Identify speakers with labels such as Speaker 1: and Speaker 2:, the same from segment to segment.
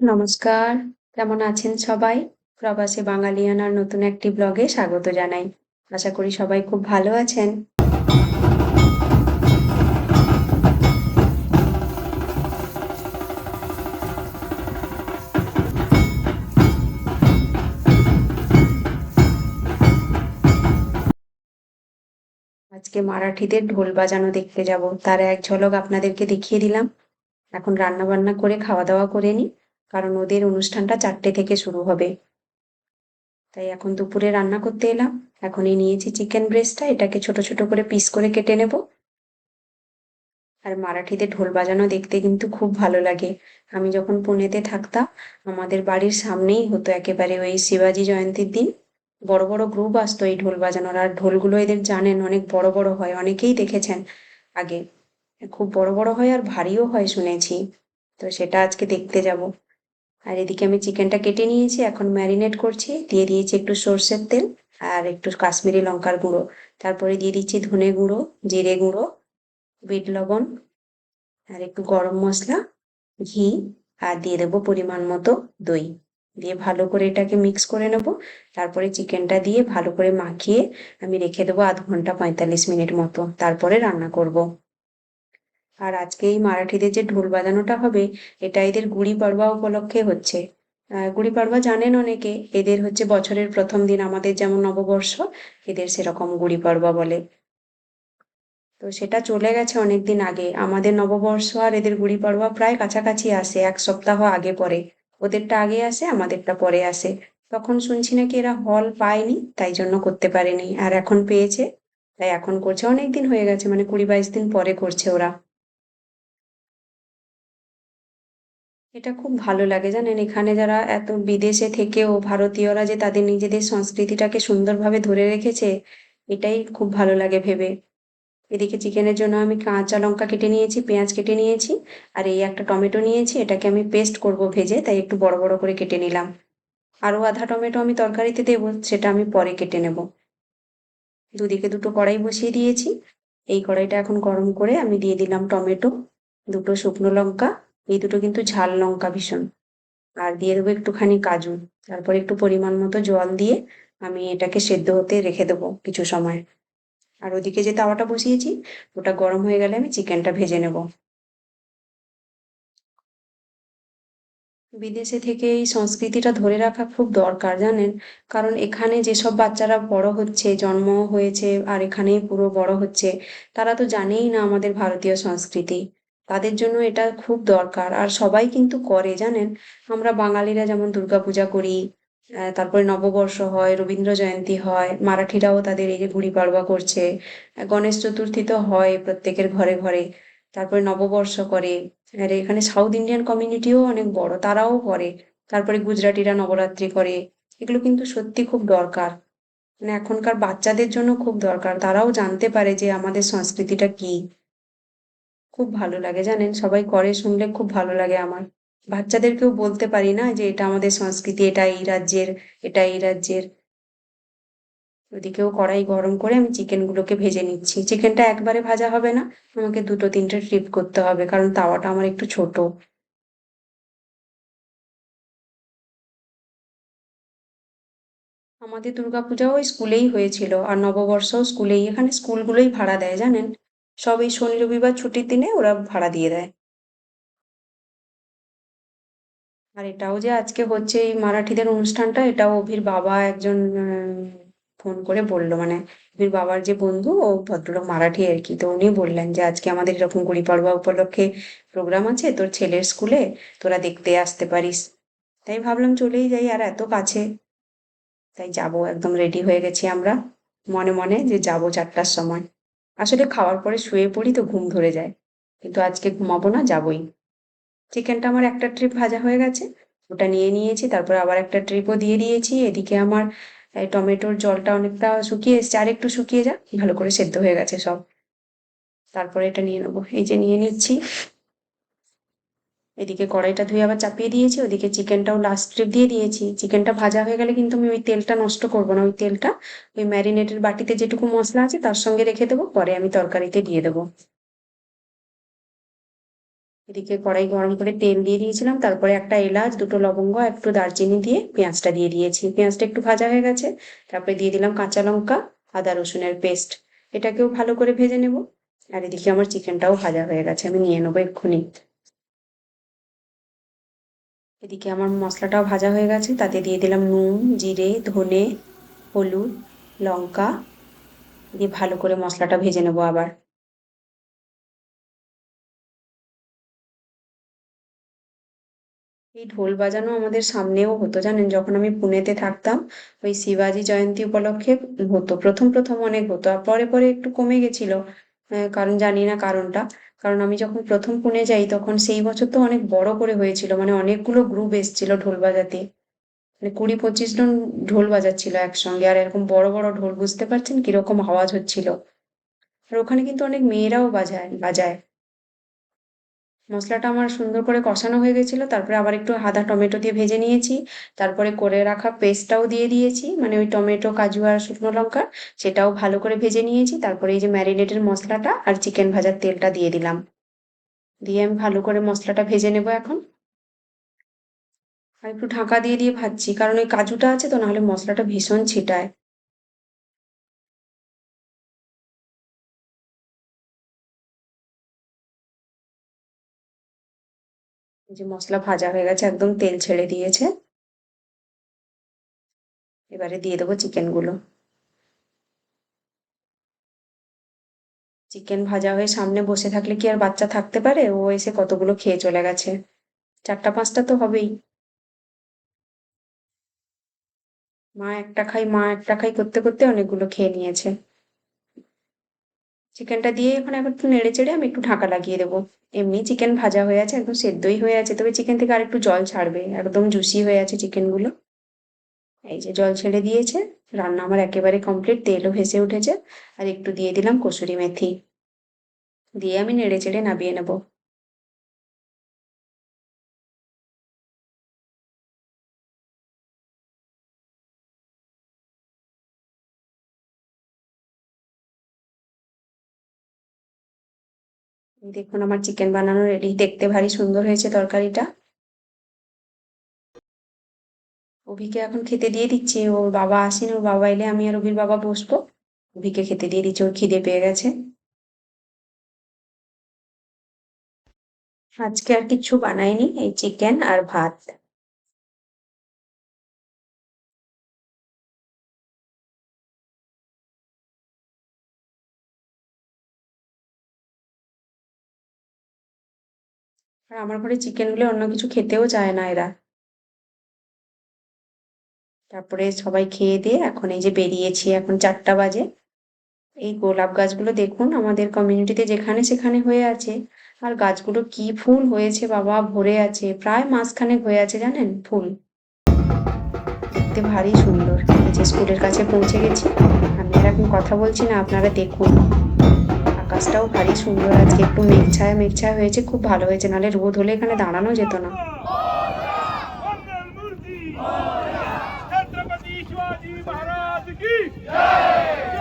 Speaker 1: নমস্কার। কেমন আছেন সবাই? প্রবাসী বাঙালিয়ানার নতুন একটি ব্লগে স্বাগত জানাই। আশা করি সবাই খুব ভালো আছেন। আজকে মারাঠিদের ঢোল বাজানো দেখতে যাব। তার এক ঝলক আপনাদেরকে দেখিয়ে দিলাম। এখন রান্না বান্না করে খাওয়া দাওয়া করে নিই। কারণ ওদের অনুষ্ঠানটা চারটে থেকে শুরু হবে। তাই এখন দুপুরে রান্না করতে এলাম। এখনই নিয়েছি চিকেন ব্রেস্টটা এটাকে ছোট ছোট করে পিস করে কেটে নেব। আর মারাঠিতে ঢোল বাজানো দেখতে কিন্তু খুব ভালো লাগে। আমি যখন পুনেতে থাকতাম, আমাদের বাড়ির সামনেই হতো একেবারে ওই শিবাজি জয়ন্তীর দিন। বড় বড় গ্রুপ আসতো এই ঢোল বাজানোর। আর ঢোলগুলো এদের জানেন, অনেক বড় বড় হয়, অনেকেই দেখেছেন আগে। খুব বড় বড় হয় আর ভারীও হয় শুনেছি। তো সেটা আজকে দেখতে যাব। আর এদিকে আমি চিকেনটা কেটে নিয়েছি, এখন ম্যারিনেট করছি। দিয়ে দিয়েছি একটু সর্ষের তেল আর একটু কাশ্মীরি লঙ্কার গুঁড়ো। তারপরে দিয়ে দিচ্ছি ধনে গুঁড়ো, জিরে গুঁড়ো, বিট লবণ আর একটু গরম মশলা, ঘি আর দিয়ে দেবো পরিমাণ মতো দই। দিয়ে ভালো করে এটাকে মিক্স করে নেব। তারপরে চিকেনটা দিয়ে ভালো করে মাখিয়ে আমি রেখে দেবো আধ ঘণ্টা পঁয়তাল্লিশ মিনিট মতো। তারপরে রান্না করব। আর আজকে এই মারাঠিদের যে ঢোল বাজানোটা হবে, এটা এদের গুড়ি পাড়বা উপলক্ষে হচ্ছে। গুড়ি পাড়বা জানেন অনেকে, এদের হচ্ছে বছরের প্রথম দিন আমাদের যেমন নববর্ষ, এদের সেরকম গুড়ি পাড়বা বলে। তো সেটা চলে গেছে অনেক দিন আগে। আমাদের নববর্ষ আর এদের গুড়ি পাড়বা প্রায় কাছাকাছি আসে, এক সপ্তাহ আগে পরে। ওদেরটা আগে আসে, আমাদেরটা পরে আসে। তখন শুনছি নাকি এরা হল পায়নি, তাই জন্য করতে পারেনি। আর এখন পেয়েছে, তাই এখন করছে। অনেক দিন হয়ে গেছে মানে কুড়ি বাইশ দিন পরে করছে ওরা। এটা খুব ভালো লাগে জানেন, এখানে যারা এত বিদেশে থেকেও ভারতীয়রা যে তাদের নিজেদের সংস্কৃতিটাকে সুন্দরভাবে ধরে রেখেছে, এটাই খুব ভালো লাগে ভেবে। এদিকে চিকেনের জন্য আমি কাঁচা লঙ্কা কেটে নিয়েছি, পেঁয়াজ কেটে নিয়েছি, আর এই একটা টমেটো নিয়েছি, এটাকে আমি পেস্ট করব ভেজে, তাই একটু বড় বড় করে কেটে নিলাম। আরও আধা টমেটো আমি তরকারিতে দেবো, সেটা আমি পরে কেটে নেব। দুদিকে দুটো কড়াই বসিয়ে দিয়েছি, এই কড়াইটা এখন গরম করে আমি দিয়ে দিলাম টমেটো, দুটো শুকনো লঙ্কা এই দুটো কিন্তু ঝাল লঙ্কা ভীষণ। আর দিয়ে দেবো একটুখানি কাজু। তারপর একটু পরিমাণ মতো জল দিয়ে আমি এটাকে সেদ্ধ হতে রেখে দেবো কিছু সময়। আর ওদিকে যে তাওয়াটা বসিয়েছি, ওটা গরম হয়ে গেলে আমি চিকেনটা ভেজে নেব। বিদেশে থেকে এই সংস্কৃতিটা ধরে রাখা খুব দরকার, জানেন? কারণ এখানে যেসব বাচ্চারা বড় হচ্ছে, জন্ম হয়েছে, আর এখানেই পুরো বড় হচ্ছে, তারা তো জানেই না আমাদের ভারতীয় সংস্কৃতি। তাদের জন্য এটা খুব দরকার। আর সবাই কিন্তু করে, জানেন? আমরা বাঙালিরা যেমন দুর্গাপূজা করি তারপরে নববর্ষ হয়, রবীন্দ্র জয়ন্তী হয়, মারাঠিরাও তাদের এই যে গুড়ি পাড়বা করছে গণেশ চতুর্থী তো হয় প্রত্যেকের ঘরে ঘরে, তারপরে নববর্ষ করে, আর এখানে সাউথ ইন্ডিয়ান কমিউনিটিও অনেক বড়, তারাও করে, তারপরে গুজরাটিরা নবরাত্রি করে, এগুলো কিন্তু সত্যি খুব দরকার। মানে এখনকার বাচ্চাদের জন্য খুব দরকার, তারাও জানতে পারে যে আমাদের সংস্কৃতিটা কি। খুব ভালো লাগে, জানেন? সবাই করে শুনলে খুব ভালো লাগে আমার। বাচ্চাদেরকেও বলতে পারি না যে এটা আমাদের সংস্কৃতি, এটা এই রাজ্যের, এটা এই রাজ্যের। ওদিকেও কড়াই গরম করে আমি চিকেনগুলোকে ভেজে নিচ্ছি। চিকেনটা একবারে ভাজা হবে না, আমাকে দুটো, তিনটে ট্রিপ করতে হবে, কারণ তাওয়াটা আমার একটু ছোট। আমাদের দুর্গাপূজাও স্কুলেই হয়েছিল, আর নববর্ষও স্কুলেই, এখানে স্কুলগুলোই ভাড়া দেয়, জানেন? সব এই শনি, রবিবার ছুটির দিনে ওরা ভাড়া দিয়ে দেয়। আর এটাও যে আজকে হচ্ছে এই মারাঠিদের অনুষ্ঠানটা, এটাও অভির বাবা একজন ফোন করে বলল। মানে অভির বাবার যে বন্ধু, ও ভদ্রলোক মারাঠি আর কি। তো উনি বললেন যে, আজকে আমাদের এরকম গুড়ি পাড়বা উপলক্ষে প্রোগ্রাম আছে, তোর ছেলের স্কুলে তোরা দেখতে আসতে পারিস। তাই ভাবলাম চলেই যাই, আর এত কাছে। তাই যাব, একদম রেডি হয়ে গেছি আমরা, মনে মনে যে যাব চারটার সময়। আসলে খাওয়ার পরে শুয়ে পড়ি তো ঘুম ধরে যায়। কিন্তু আজকে ঘুমাবো না, যাবই। চিকেনটা আমার একটা ট্রিপ ভাজা হয়ে গেছে। ওটা নিয়ে নিয়েছি, তারপরে আবার একটা ট্রিপও দিয়ে দিয়েছি। এদিকে আমার টমেটোর জলটা অনেকটা শুকিয়ে এসছে। আর একটু শুকিয়ে যা ভালো করে সেদ্ধ হয়ে গেছে সব। তারপরে এটা নিয়ে নেব। এই যে নিয়ে নিচ্ছি। এদিকে কড়াইটা ধুয়ে আবার চাপিয়ে দিয়েছি, ওদিকে চিকেনটাও লাস্ট ট্রিপ দিয়ে দিয়েছি। চিকেনটা ভাজা হয়ে গেলে কিন্তু আমি ওই তেলটা নষ্ট করব না, ওই তেলটা ওই ম্যারিনেটের বাটিতে যেটুকু মশলা আছে তার সঙ্গে রেখে দেবো, পরে আমি তরকারিতে দিয়ে দেবো। এদিকে কড়াই গরম করে তেল দিয়ে দিয়েছিলাম, তারপরে একটা এলাচ, দুটো লবঙ্গ, একটু দারচিনি দিয়ে পেঁয়াজটা দিয়ে দিয়েছি। পেঁয়াজটা একটু ভাজা হয়ে গেছে, তারপরে দিয়ে দিলাম কাঁচা লঙ্কা, আদা রসুনের পেস্ট। এটাকেও ভালো করে ভেজে নেব। আর এদিকে আমার চিকেনটাও ভাজা হয়ে গেছে, আমি নিয়ে নেব এক্ষুনি। এদিকে আমার মশলাটাও ভাজা হয়ে গেছে, তাতে দিয়ে দিলাম নুন, জিরে, ধনে, হলুদ, লঙ্কা। দিয়ে ভালো করে মশলাটা ভেজে নেব আবার। এই ঢোল বাজানো আমাদের সামনেও হতো, জানেন? যখন আমি পুনেতে থাকতাম, ওই শিবাজি জয়ন্তী উপলক্ষে হতো, প্রথম প্রথম অনেক হতো, আর পরে পরে একটু কমে গেছিল। কারণ জানি না কারণটা। কারণ আমি যখন প্রথম পুনে যাই, তখন সেই বছর তো অনেক বড় করে হয়েছিল মানে অনেকগুলো গ্রুপ এসেছিল ঢোল বাজাতে। মানে কুড়ি পঁচিশ জন ঢোল বাজাচ্ছিল একসঙ্গে, আর এরকম বড় বড় ঢোল, বুঝতে পারছেন কীরকম আওয়াজ হচ্ছিল? আর ওখানে কিন্তু অনেক মেয়েরাও বাজায় বাজায়। মশলাটা আমার সুন্দর করে কষানো হয়ে গেছিল, তারপরে আবার একটু আদা টমেটো দিয়ে ভেজে নিয়েছি, তারপরে করে রাখা পেস্টটাও দিয়ে দিয়েছি মানে ওই টমেটো, কাজু আর শুকনো লঙ্কা সেটাও ভালো করে ভেজে নিয়েছি, তারপরে এই যে ম্যারিনেটের মশলাটা আর চিকেন ভাজার তেলটা দিয়ে দিলাম। দিয়ে আমি ভালো করে মশলাটা ভেজে নেব এখন। আর একটু ঢাকা দিয়ে দিয়ে ভাজছি, কারণ ওই কাজুটা আছে তো, নাহলে মশলাটা ভীষণ ছিটায়। যে মশলা ভাজা হয়ে গেছে, একদম তেল ছেড়ে দিয়েছে। এবারে দিয়ে দেবো চিকেনগুলো চিকেন ভাজা হয়ে সামনে বসে থাকলে কি আর বাচ্চা থাকতে পারে? ও এসে কতগুলো খেয়ে চলে গেছে। চারটা, পাঁচটা তো হবেই। মা একটা খাই, মা একটা খাই করতে করতে অনেকগুলো খেয়ে নিয়েছে। চিকেনটা দিয়ে এখন একটু নেড়ে চেড়ে আমি একটু ঢাকা লাগিয়ে দেবো। এমনি চিকেন ভাজা হয়ে আছে, একদম সেদ্ধই হয়ে আছে, তবে চিকেন থেকে আর একটু জল ছাড়বে, একদম জুসি হয়ে আছে চিকেনগুলো এই যে জল ছেড়ে দিয়েছে, রান্না আমার একেবারে কমপ্লিট তেলও ভেসে উঠেছে, আর একটু দিয়ে দিলাম কসুরি মেথি। দিয়ে আমি নেড়ে চেড়ে নাবিয়ে নেব। দেখুন, আমার চিকেন বানানো রেডি দেখতে ভারী সুন্দর হয়েছে তরকারিটা। অভিকে এখন খেতে দিয়ে দিচ্ছি। ওর বাবা আসেন, ওর বাবা এলে আমি আর অভির বাবা বসবো। অভিকে খেতে দিয়ে দিচ্ছি, ওর খিদে পেয়ে গেছে। আজকে আর কিছু বানাইনি, এই চিকেন আর ভাত। আর আমার ঘরে চিকেন হলে অন্য কিছু খেতেও চায় না এরা। তারপরে সবাই খেয়ে দিয়ে এখন এই যে বেরিয়েছি, এখন চারটা বাজে। এই গোলাপ গাছগুলো দেখুন আমাদের কমিউনিটিতে যেখানে সেখানে হয়ে আছে। আর গাছগুলো কি ফুল হয়েছে বাবা, ভরে আছে। প্রায় মাসখানেক হয়ে আছে জানেন ফুল। দেখতে ভারী সুন্দর। যে স্কুলের কাছে পৌঁছে গেছি। আমি আর এখন কথা বলছি না, আপনারা দেখুন। আকাশটাও ভারী সুন্দর আজকে। একটু মেঘছায় মেঘছায় হয়েছে খুব ভালো হয়েছে নাহলে রোদ হলে এখানে দাঁড়ানো যেত না।
Speaker 2: ছত্রপতি মহারাজ কি? জয়।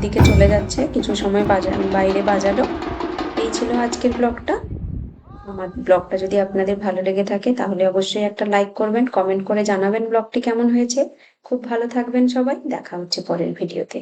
Speaker 1: দিকে চলে যাচ্ছে, কিছু সময় বাজার বাইরে বাজালো। এই ছিল আজকের ব্লগটা। আমার ব্লগটা যদি আপনাদের ভালো লেগে থাকে, তাহলে অবশ্যই একটা লাইক করবেন, কমেন্ট করে জানাবেন ব্লগটি কেমন হয়েছে। খুব ভালো থাকবেন সবাই, দেখা হচ্ছে পরের ভিডিওতে।